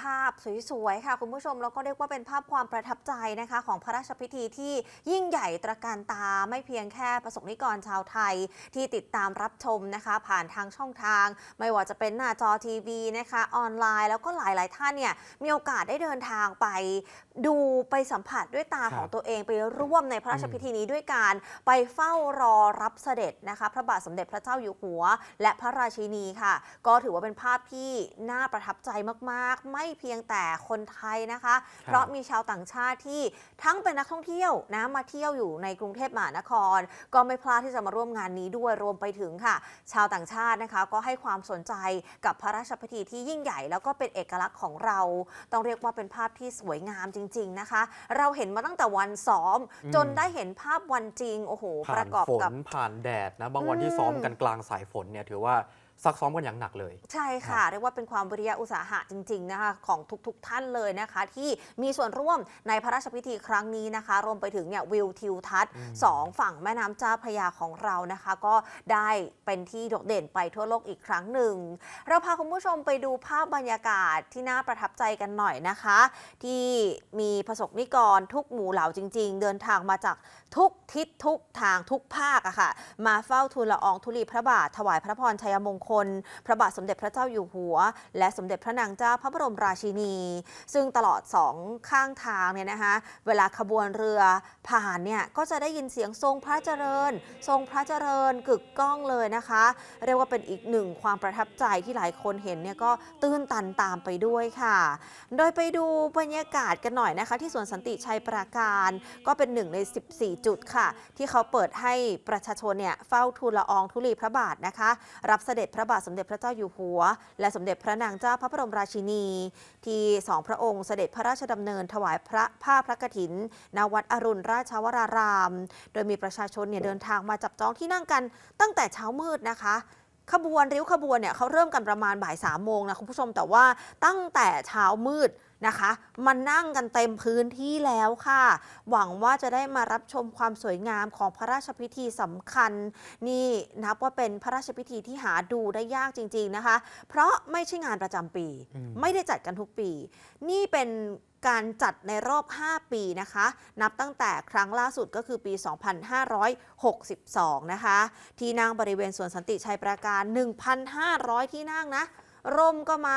ภาพสวยๆค่ะคุณผู้ชมแล้วก็เรียกว่าเป็นภาพความประทับใจนะคะ ของพระราชพิธีที่ยิ่งใหญ่ตระการตาไม่เพียงแค่ประสบนิกรชาวไทยที่ติดตามรับชมนะคะ ผ่านทางช่องทาง ไม่ว่าจะเป็นหน้าจอทีวีนะคะออนไลน์ แล้วก็หลายๆท่านเนี่ยมีโอกาสได้เดินทางไป ดูไปสัมผัสด้วยตาครับของตัวเองไปร่วมในพระราชพิธีนี้ด้วยการไปเฝ้ารอรับเสด็จนะคะ พระบาทสมเด็จพระเจ้าอยู่หัว และพระราชินีค่ะ ก็ถือว่าเป็นภาพที่น่าประทับใจมากๆไม่เพียงแต่คนไทยนะคะ เพราะมีชาวต่างชาติที่ทั้งเป็นนักท่องเที่ยวนะมาเที่ยวอยู่ในกรุงเทพมหานคร ก็ไม่พลาดที่จะมาร่วมงานนี้ด้วยรวมไปถึงค่ะ ชาวต่างชาตินะคะก็ให้ความสนใจกับพระราชพิธีที่ยิ่งใหญ่ แล้วก็เป็นเอกลักษณ์ของเรา ต้องเรียกว่าเป็นภาพที่สวยงามจริง ๆนะคะ เราเห็นมาตั้งแต่วันซ้อมอืมจนได้เห็นภาพวันจริงโอ้โหปผ่าระนกอบฝกับนผ่านแดดนะบางวันอืมที่ซ้อมกันกลางสายฝนเนี่ยถือว่า ซักซ้อมกันอย่างหนักเลย ใช่ค่ะเรียกว่าเป็นความวิริยะอุตสาหะจริงๆนะคะของทุกๆท่านเลยนะคะ ที่มีส่วนร่วมในพระราชพิธีครั้งนี้นะคะ รวมไปถึงเนี่ยวิวทิวทัศน์อืมสองฝั่งแม่น้ำเจ้าพระยาของเรานะคะ ก็ได้เป็นที่โดดเด่นไปทั่วโลกอีกครั้งหนึ่ง เราพาคุณผู้ชมไปดูภาพบรรยากาศที่น่าประทับใจกันหน่อยนะคะ ที่มีประสบนิกรทุกหมู่เหล่าจริง ๆ เดินทางมาจากทุกทิศทุกทางทุกภาคอะค่ะ มาเฝ้าทูลละอองธุลีพระบาทถวายพระพรชัยมงคลพระบาทสมเด็จพระเจ้าอยู่หัว และสมเด็จพระนางเจ้าพระบรมราชินี ซึ่งตลอดสองข้างทางเนี่ยนะคะเวลาขบวนเรือผ่านเนี่ยก็จะได้ยินเสียงทรงพระเจริญ ทรงพระเจริญกึกก้องเลยนะคะ เรียกว่าเป็นอีกหนึ่งความประทับใจที่หลายคนเห็นเนี่ยก็ตื้นตันตามไปด้วยค่ะ โดยไปดูบรรยากาศกันหน่อยนะคะ ที่สวนสันติชัยปราการก็เป็นหนึ่งใน 14 จุดค่ะ ที่เขาเปิดให้ประชาชนเนี่ยเฝ้าทูลละอองธุลีพระบาทนะคะ รับเสด็จพระระบาทสมเด็จพระเจ้าอยู่หัว และสมเด็จพระนางเจ้าพระบรมราชินี ที่สองพระองค์เสด็จพระราชดำเนินถวายพระผ้าพระกฐินณวัดอรุณราชวราราม โดยมีประชาชนเนี่ยเดินทางมาจับจองที่นั่งกันตั้งแต่เช้ามืดนะคะขบวนริ้วขบวนเนี่ยเขาเริ่มกันประมาณบ่ายสามโมงนะคุณผู้ชมแต่ว่าตั้งแต่เช้ามืด นะคะมานั่งกันเต็มพื้นที่แล้วค่ะ หวังว่าจะได้มารับชมความสวยงามของพระราชพิธีสำคัญ นี่นับว่าเป็นพระราชพิธีที่หาดูได้ยากจริง ๆนะคะ เพราะไม่ใช่งานประจำปีอืมไม่ได้จัดกันทุกปี นี่เป็นการจัดในรอบ 5 ปีนะคะ นับตั้งแต่ครั้งล่าสุดก็คือปี 2562 นะคะ ที่นั่งบริเวณสวนสันติชัยปราการ 1,500 ที่นั่งนะ ร่มก็มา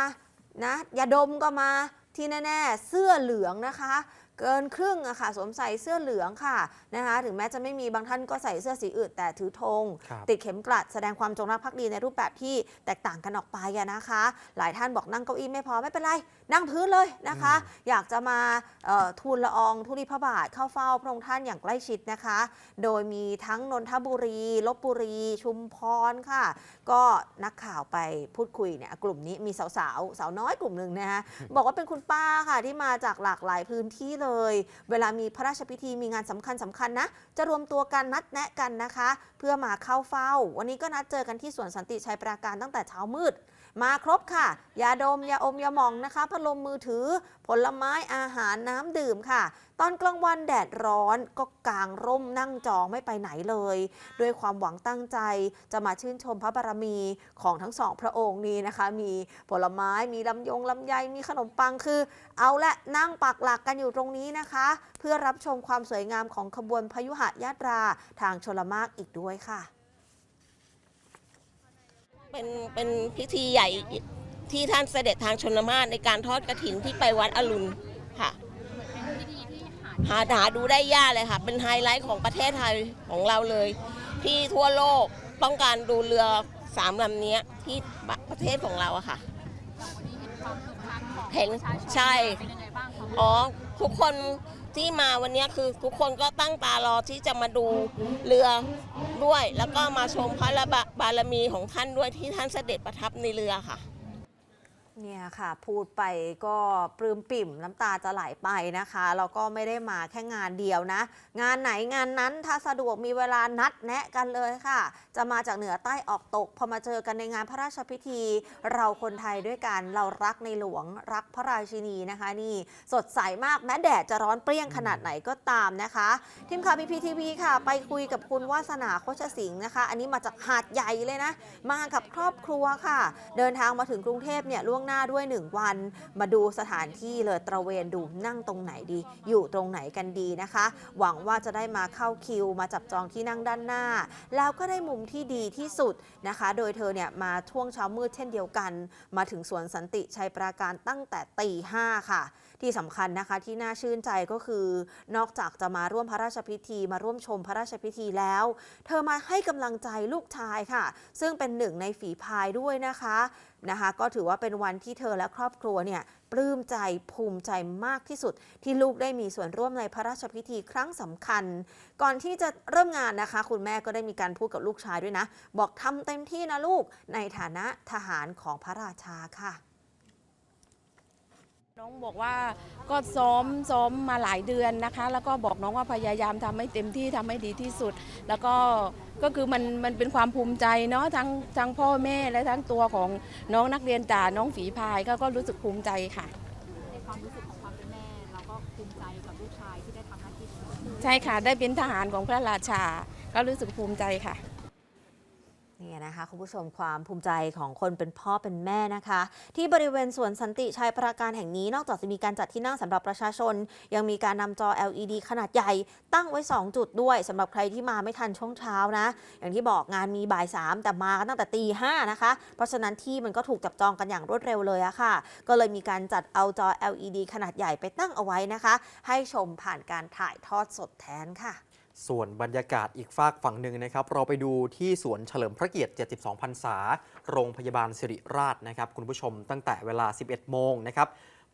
นะยาดมก็มา ที่แน่ ๆ เสื้อเหลืองนะคะ เกินครึ่งอะค่ะสวมใส่เสื้อเหลืองค่ะนะคะถึงแม้จะไม่มีบางท่านก็ใส่เสื้อสีอื่น แต่ถือธงครับติดเข็มกลัดแสดงความจงรักภักดีในรูปแบบที่แตกต่างกันออกไปอะนะคะ หลายท่านบอกนั่งเก้าอี้ไม่พอไม่เป็นไร นั่งพื้นเลยนะคะ อยากจะมาเอ่อทูลละอองธุลีพระบาทเข้าเฝ้าพระองค์ท่านอย่างใกล้ชิดนะคะ โดยมีทั้งนนทบุรีลบบุรี ชุมพรค่ะ ก็นักข่าวไปพูดคุยเนี่ยกลุ่มนี้มีสาวๆสาวน้อยกลุ่มหนึ่งนะคะบอกว่าเป็นคุณป้าค่ะที่มาจากหลากหลายพื้นที่เลย เวลามีพระราชพิธีมีงานสำคัญสำคัญนะ จะรวมตัวกันนัดแนะกันนะคะ เพื่อมาเข้าเฝ้า วันนี้ก็นัดเจอกันที่สวนสันติชัยปราการตั้งแต่เช้ามืด มาครบค่ะ ยาดม ยาอม ยาหมองนะคะ พัดลมมือถือ ผลไม้อาหารน้ำดื่มค่ะ ตอนกลางวันแดดร้อนก็กางร่มนั่งจองไม่ไปไหนเลย ด้วยความหวังตั้งใจจะมาชื่นชมพระบารมีของทั้งสองพระองค์นี้นะคะ มีผลไม้มีลำยงลำไยมีขนมปังคือ เอาละนั่งปักหลักกันอยู่ตรงนี้นะคะ เพื่อรับชมความสวยงามของขบวนพยุหะยาตราทางชลมารอีกด้วยค่ะ เป็นเป็นพิธีใหญ่ที่ท่านเสด็จทางชนมาศในการทอดกระถินที่ไปวัดอรุณค่ะหาหาดูได้ยากเลยค่ะ เป็นไฮไลท์ของประเทศไทยของเราเลย ที่ทั่วโลกต้องการดูเรือสามลำเนี้ยที่ประเทศของเราอะค่ะเห็นใช่อ๋อทุกคน ที่มาวันนี้คือทุกคนก็ตั้งตารอที่จะมาดูเรือด้วย แล้วก็มาชมพระบารมีของท่านด้วยที่ท่านเสด็จประทับในเรือค่ะ เนี่ยค่ะ พูดไปก็ปลื้มปิ่มน้ำตาจะไหลไปนะคะแล้วก็ไม่ได้มาแค่งานเดียวนะ งานไหนงานนั้นถ้าสะดวกมีเวลานัดแนะกันเลยค่ะ จะมาจากเหนือใต้ออกตก พอมาเจอกันในงานพระราชพิธี เราคนไทยด้วยกันเรารักในหลวงรักพระราชินีนะคะ นี่สดใสมากแม้แดดจะร้อนเปรี้ยงขนาดไหนก็ตามนะคะ ทีมข่าวพีพีทีวีค่ะ ไปคุยกับคุณวาสนาโคชสิงห์นะคะ อันนี้มาจากหาดใหญ่เลยนะ มากับครอบครัวค่ะ เดินทางมาถึงกรุงเทพเนี่ยล่วงงหน้าด้วย 1 วัน มาดูสถานที่เลยตระเวนดูนั่งตรงไหนดี อยู่ตรงไหนกันดีนะคะ หวังว่าจะได้มาเข้าคิว มาจับจองที่นั่งด้านหน้า แล้วก็ได้มุมที่ดีที่สุดนะคะ โดยเธอเนี่ยมาช่วงเช้ามืดเช่นเดียวกัน มาถึงสวนสันติชัยปราการตั้งแต่ตีห้าค่ะ ที่สำคัญนะคะที่น่าชื่นใจก็คือนอกจากจะมาร่วมพระราชพิธี มาร่วมชมพระราชพิธีแล้ว เธอมาให้กำลังใจลูกชายค่ะ ซึ่งเป็นหนึ่งในฝีพายด้วยนะคะนะคะก็ถือว่าเป็นวันที่เธอและครอบครัวเนี่ยปลื้มใจภูมิใจมากที่สุด ที่ลูกได้มีส่วนร่วมในพระราชพิธีครั้งสำคัญ ก่อนที่จะเริ่มงานนะคะ คุณแม่ก็ได้มีการพูดกับลูกชายด้วยนะ บอกทำเต็มที่นะลูกในฐานะทหารของพระราชาค่ะ น้องบอกว่าก็ซ้อมซ้อมมาหลายเดือนนะคะ แล้วก็บอกน้องว่าพยายามทำให้เต็มที่ทำให้ดีที่สุด แล้วก็ก็คือมันมันเป็นความภูมิใจเนาะทั้งทั้งพ่อแม่และทั้งตัวของน้องนักเรียนจ่าน้องฝีพายก็ก็รู้สึกภูมิใจค่ะในความรู้สึกของความเป็นแม่เราก็ภูมิใจกับลูกชายที่ได้ทำหน้าที่นี้ใช่ค่ะ ได้เป็นทหารของพระราชา ก็รู้สึกภูมิใจค่ะ นี่นะคะคุณผู้ชมความภูมิใจของคนเป็นพ่อเป็นแม่นะคะ ที่บริเวณสวนสันติชัยปราการแห่งนี้ นอกจากจะมีการจัดที่นั่งสำหรับประชาชน ยังมีการนำจอ LED ขนาดใหญ่ ตั้งไว้ 2 จุดด้วยสำหรับใครที่มาไม่ทันช่วงเช้านะ อย่างที่บอกงานมีบ่าย 3 แต่มากันตั้งแต่ตีห้านะคะ เพราะฉะนั้นที่มันก็ถูกจับจองกันอย่างรวดเร็วเลยอะค่ะ ก็เลยมีการจัดเอาจอ LED ขนาดใหญ่ไปตั้งเอาไว้นะคะ ให้ชมผ่านการถ่ายทอดสดแทนค่ะ ส่วนบรรยากาศอีกฝากฝั่งหนึ่งนะครับ เราไปดูที่สวนเฉลิมพระเกียรติ 72 พรรษา โรงพยาบาลสิริราชนะครับ คุณผู้ชมตั้งแต่เวลา 11 โมงนะครับ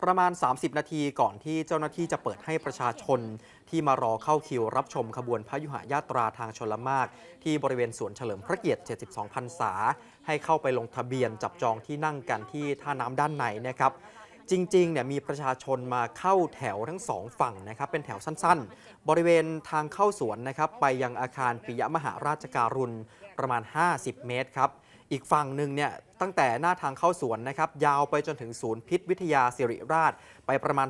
ประมาณ 30 นาทีก่อนที่เจ้าหน้าที่จะเปิดให้ประชาชน ที่มารอเข้าคิวรับชมขบวนพระยุหญาตราทางชลมาก ที่บริเวณสวนเฉลิมพระเกียรติ 72 พรรษา ให้เข้าไปลงทะเบียนจับจองที่นั่งกันที่ท่าน้ำด้านในนะครับ จริงๆเนี่ยมีประชาชนมาเข้าแถวทั้งสองฝั่งนะครับเป็นแถวสั้นๆ บริเวณทางเข้าสวนนะครับไปยังอาคารปิยมหาราชการุณประมาณ 50 เมตรครับอีกฝั่งหนึ่งเนี่ยตั้งแต่หน้าทางเข้าสวนนะครับยาวไปจนถึงศูนย์พิษวิทยาสิริราชไปประมาณ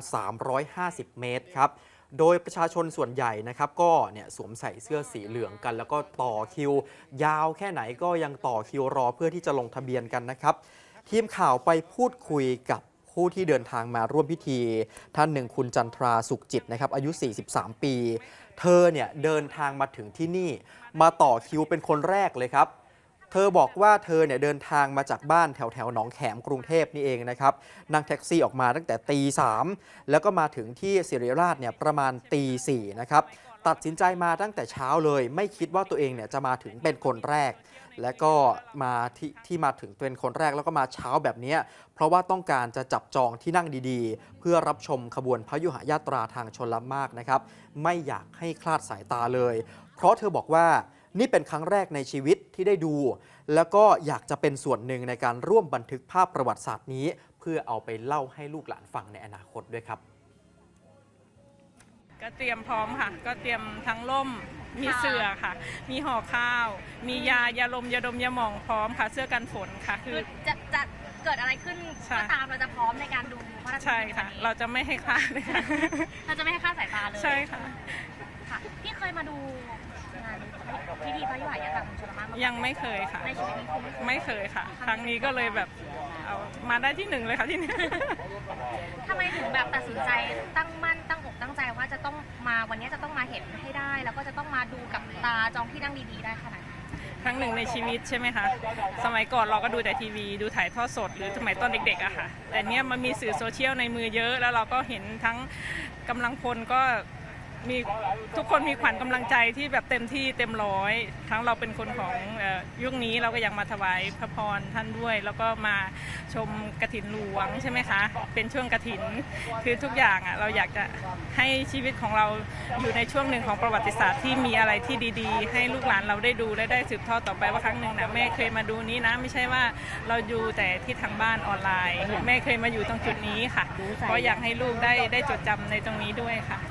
350 เมตรครับโดยประชาชนส่วนใหญ่นะครับก็เนี่ยสวมใส่เสื้อสีเหลืองกัน แล้วก็ต่อคิว ยาวแค่ไหนก็ยังต่อคิวรอเพื่อที่จะลงทะเบียนกันนะครับ ทีมข่าวไปพูดคุยกับ ผู้ที่เดินทางมาร่วมพิธี ท่านหนึ่งคุณจันทราสุขจิตนะครับอายุ 43 ปี เธอเนี่ยเดินทางมาถึงที่นี่มาต่อคิวเป็นคนแรกเลยครับเธอบอกว่าเธอเนี่ยเดินทางมาจากบ้านแถวแถวหนองแขมกรุงเทพนี่เองนะครับนั่งแท็กซี่ออกมาตั้งแต่ตีสามแล้วก็มาถึงที่สิริราชเนี่ยประมาณตีสี่นะครับตัดสินใจมาตั้งแต่เช้าเลย ไม่คิดว่าตัวเองเนี่ยจะมาถึงเป็นคนแรก และก็มาที่ที่มาถึงเป็นคนแรกแล้วก็มาเช้าแบบนี้ เพราะว่าต้องการจะจับจองที่นั่งดีๆ เพื่อรับชมขบวนพระยุหญาตราทางชนละมากนะครับ ไม่อยากให้คลาดสายตาเลย เพราะเธอบอกว่านี่เป็นครั้งแรกในชีวิตที่ได้ดู แล้วก็อยากจะเป็นส่วนหนึ่งในการร่วมบันทึกภาพประวัติศาสตร์นี้ เพื่อเอาไปเล่าให้ลูกหลานฟังในอนาคตด้วยครับ ก็เตรียมพร้อมค่ะ ก็เตรียมทั้งล่ม มีเสื่อค่ะ มีห่อข้าว มียายาลมยาดมยาหมองพร้อมค่ะ เสื้อกันฝนค่ะ คืคืออ จะจะเกิดอะไรขึ้นใช่ ก็ตามเราจะพร้อมในการดูพระราชใช่พิธีค่ะ วันนี้เราจะไม่ให้คลาดเลยค่ะ เราจะไม่ให้คลาดสายตาเลยใช่ค่ะ ค่ะพี่เคยมาดูงานพิธีพระยุหญาตราของชลมารมาก่อนยังไม่เคยค่ะ ในชีวิตนี้คือไม่เคยไม่เคยค่ะ ครั้งนี้ก็เลยแบบเอามาได้ที่หนึ่งเลยค่ะที่นี่ ทำไมถึงแบบตัดสินใจตั้งมั่น ตั้งใจว่าจะต้องมาวันนี้จะต้องมาเห็นให้ได้ แล้วก็จะต้องมาดูกับตาจองที่นั่งดีๆได้ขนาดนี้ครั้งหนึ่งในชีวิตใช่ไหมคะ สมัยก่อนเราก็ดูแต่ทีวี ดูถ่ายทอดสด หรือสมัยตอนเด็กๆอะค่ะ แต่เนี้ยมันมีสื่อโซเชียลในมือเยอะ แล้วเราก็เห็นทั้งกำลังพลก็ มีทุกคนมีขวัญกำลังใจที่แบบเต็มที่เต็มร้อย ทั้งเราเป็นคนของเอ่อยุคนี้เราก็ยังมาถวายพระพรท่านด้วย แล้วก็มาชมกระถินหลวงใช่ไหมคะ เป็นช่วงกระถินคือทุกอย่างอะเราอยากจะให้ชีวิตของเราอยู่ในช่วงหนึ่งของประวัติศาสตร์ที่มีอะไรที่ดีๆ ให้ลูกหลานเราได้ดูและได้สืบทอดต่อไปว่าครั้งหนึ่งนะแม่เคยมาดูนี้นะไม่ใช่ว่าเราอยู่แต่ที่ทางบ้านออนไลน์ แม่เคยมาอยู่ตรงจุดนี้ค่ะเพราะอยากให้ลูกได้ได้จดจำในตรงนี้ด้วยค่ะโอ้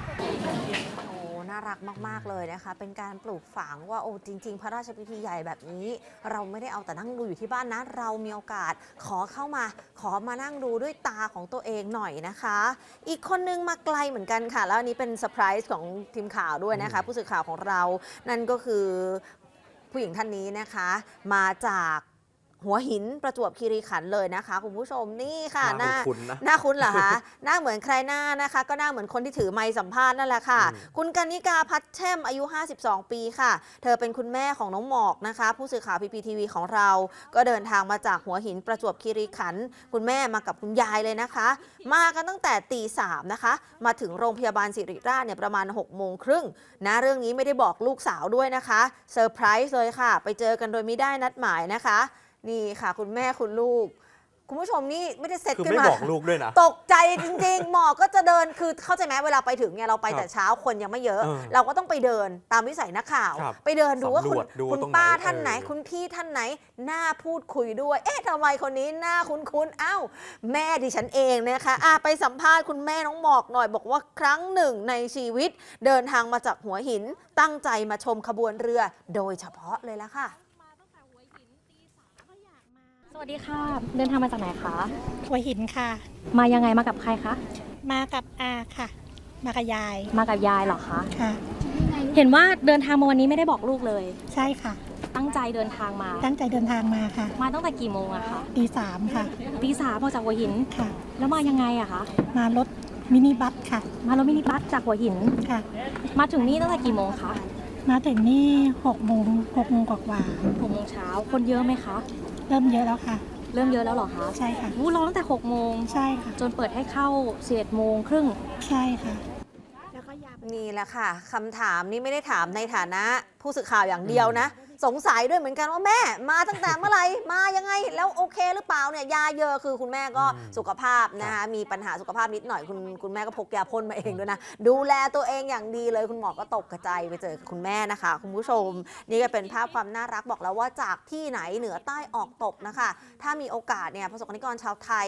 น่ารักมาก ๆ เลยนะคะ เป็นการปลูกฝังว่าโอ้จริง ๆ พระราชพิธีใหญ่แบบนี้ เราไม่ได้เอาแต่นั่งดูอยู่ที่บ้านนะ เรามีโอกาสขอเข้ามา ขอมานั่งดูด้วยตาของตัวเองหน่อยนะคะ อีกคนนึงมาไกลเหมือนกันค่ะ แล้วอันนี้เป็นเซอร์ไพรส์ของทีมข่าวด้วยนะคะอืมผู้สื่อข่าวของเรา นั่นก็คือผู้หญิงท่านนี้นะคะ มาจาก หัวหินประจวบคีรีขันธ์เลยนะคะ คุณผู้ชมนี่ค่ะหหน้าน้าคุ้นๆนะหน้าคุ้นเหรอคะหน้าเหมือนใครหน้านะคะ ก็หน้าเหมือนคนที่ถือไมค์สัมภาษณ์นั่นแหละค่ะอืมคุณกนิกาพัดแช่มอายุ 52 ปีค่ะ เธอเป็นคุณแม่ของน้องหมอกนะคะ ผู้สื่อข่าวพีพีทีวีของเรา ก็เดินทางมาจากหัวหินประจวบคีรีขันธ์คุณแม่มากับคุณยายเลยนะคะ มากันตั้งแต่ตีสามนะคะ มาถึงโรงพยาบาลสิริราชเนี่ยประมาณ6กโมงครึ่งนะเรื่องนี้ไม่ได้บอกลูกสาวด้วยนะคะเซอร์ไพรส์เลยค่ะ ไปเจอกันโดยไม่ได้นัดหมายนะคะ นี่ค่ะ คุณแม่คุณลูก คุณผู้ชมนี่ไม่ได้เซ็ตคือกันไม่มา บอกลูกด้วยนะ ตกใจจริงๆ หมอก็จะเดินคือเข้าใจไหมเวลาไปถึงเนี่ยเราไปครับแต่เช้าคนยังไม่เยอะ เออเราก็ต้องไปเดินตามวิสัยนักข่าว ครับไปเดินดูว่าคุณสำรวจดูคุณตรงไหนป้าท่านไหน เออ คุณพี่ท่านไหนหน้าพูดคุยด้วย เอ๊ะทำไมคนนี้หน้าคุ้นๆอ้าวแม่ดิฉันเองนะคะอะไปสัมภาษณ์คุณแม่น้องหมอกหน่อย บอกว่าครั้งหนึ่งในชีวิต เดินทางมาจากหัวหินตั้งใจมาชมขบวนเรือ โดยเฉพาะเลยละค่ะส วัสดีค่ะ เดินทางมาจากไหนคะหัวหินค่ะ มายังไงมากับใครคะ มากับอาค่ะ มากับยาย มากับยายเหรอคะ ค่ะ เห็นว่าเดินทางมาวันนี้ไม่ได้บอกลูกเลย ใช่ค่ะ ตั้งใจเดินทางมา ตั้งใจเดินทางมาค่ะ มาตั้งแต่กี่โมงอะคะตีสามค่ะ ตีสามออกจากหัวหิน ค่ะ แล้วมายังไงอะคะ มารถมินิบัสค่ะ มารถมินิบัสจากหัวหิน ค่ะ มาถึงนี่ตั้งแต่กี่โมงคะ มาถึงนี่หกโมงหกโมงกว่าหกโมงเช้าคนเยอะไหมคะ ๆเริ่มเยอะแล้วค่ะ เริ่มเยอะแล้วเหรอคะใช่ค่ะ วู้รอตั้งแต่หกโมงใช่ค่ะ จนเปิดให้เข้าสิบเอ็ดโมงครึ่ง ใช่ค่ะ นี่แหละค่ะคำถามนี้ไม่ได้ถามในฐานะ ผู้สื่อข่าวอย่างเดียวนะ สงสัยด้วยเหมือนกันว่าแม่มาตั้งแต่เมื่อไหร่มายังไง แล้วโอเคหรือเปล่าเนี่ยยาเยอะคือคุณแม่ก็อืมสุขภาพนะคะมีปัญหาสุขภาพนิดหน่อยคุณคุณแม่ก็พกยาพ่นมาเองด้วยนะ ดูแลตัวเองอย่างดีเลยคุณหมอก็ตกกระจายไปเจอกับคุณแม่นะคะ คุณผู้ชม นี่ก็เป็นภาพความน่ารักบอกแล้วว่าจากที่ไหนเหนือใต้ออกตกนะคะ ถ้ามีโอกาสเนี่ยประสบกรณิกรชาวไทย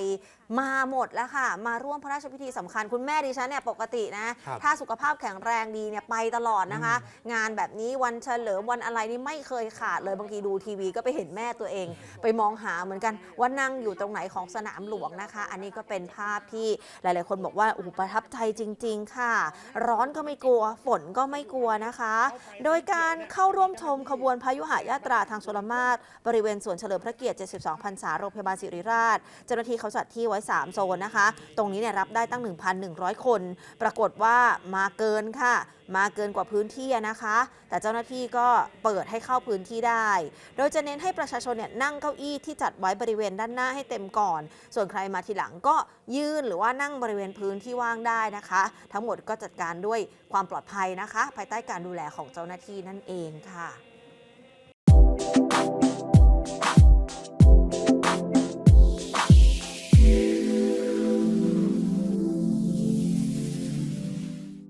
มาหมดแล้วค่ะ มาร่วมพระราชพิธีสำคัญคุณแม่ดิฉันเนี่ยปกตินะครับถ้าสุขภาพแข็งแรงดีเนี่ยไปตลอดนะคะ งานแบบนี้วันเฉลิมวันอะไรนี่ไม่เคยขาดเลยบางทีดูทีวีก็ไปเห็นแม่ตัวเอง ไปมองหาเหมือนกันว่านั่งอยู่ตรงไหนของสนามหลวงนะคะ อันนี้ก็เป็นภาพที่หลาย ๆ คนบอกว่าโอ้โหประทับใจจริง ๆ ค่ะ ร้อนก็ไม่กลัวฝนก็ไม่กลัวนะคะ โดยการเข้าร่วมชมขบวนพายุหายาตราทางชลมาศบริเวณสวนเฉลิมพระเกียรติ 72 พรรษาโรงพยาบาลศิริราช เจ้าหน้าที่เขาจัดที่ไว้ 3 โซนนะคะ ตรงนี้เนี่ยรับได้ตั้ง 1,100 คน ปรากฏว่ามาเกินค่ะ มาเกินกว่าพื้นที่นะคะ แต่เจ้าหน้าที่ก็เปิดให้เข้าพื้นที่ได้ โดยจะเน้นให้ประชาชนเนี่ยนั่งเก้าอี้ที่จัดไว้บริเวณด้านหน้าให้เต็มก่อน ส่วนใครมาทีหลังก็ยืนหรือว่านั่งบริเวณพื้นที่ว่างได้นะคะ ทั้งหมดก็จัดการด้วยความปลอดภัยนะคะ ภายใต้การดูแลของเจ้าหน้าที่นั่นเองค่ะ